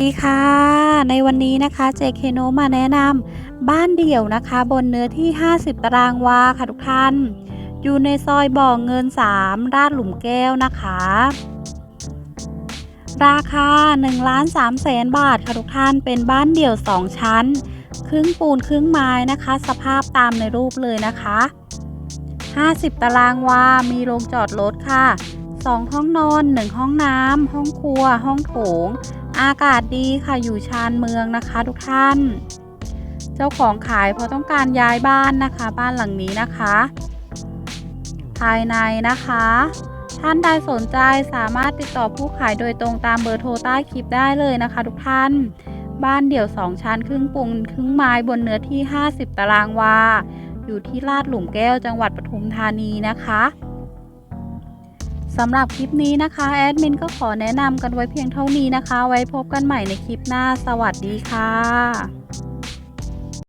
สวัสดีค่ะ ในวันนี้นะคะ เจเคโนมาแนะนำบ้านเดี่ยวนะคะ บนเนื้อที่ 50 ตารางวาค่ะทุกท่าน อยู่ในซอยบ่อเงิน 3 ราดหลุมแก้วนะคะ ราคา1ล้าน3แสนบาทค่ะทุกท่านเป็นบ้านเดี่ยว 2 ชั้น ครึ่งปูนครึ่งไม้นะคะ สภาพตามในรูปเลยนะคะ 50 ตารางวา มีโรงจอดรถค่ะ 2 ห้องนอน 1 ห้องน้ำห้องครัว ห้องโถง อากาศดีค่ะอยู่ชานเมืองนะคะ ทุกท่าน เจ้าของขายเพราะต้องการย้ายบ้านนะคะ บ้านหลังนี้นะคะ ภายในนะคะ ท่านใดสนใจสามารถติดต่อผู้ขายโดยตรงตามเบอร์โทรใต้คลิปได้เลยนะคะ ทุกท่าน บ้านเดี่ยว 2 ชั้นครึ่งปูนครึ่งไม้บนเนื้อที่ 50 ตารางวา อยู่ที่ลาดหลุมแก้วจังหวัดปทุมธานีนะคะ สำหรับคลิปนี้นะคะแอดมินก็ขอแนะนำกันไว้เพียงเท่านี้นะคะ ไว้พบกันใหม่ในคลิปหน้า สวัสดีค่ะ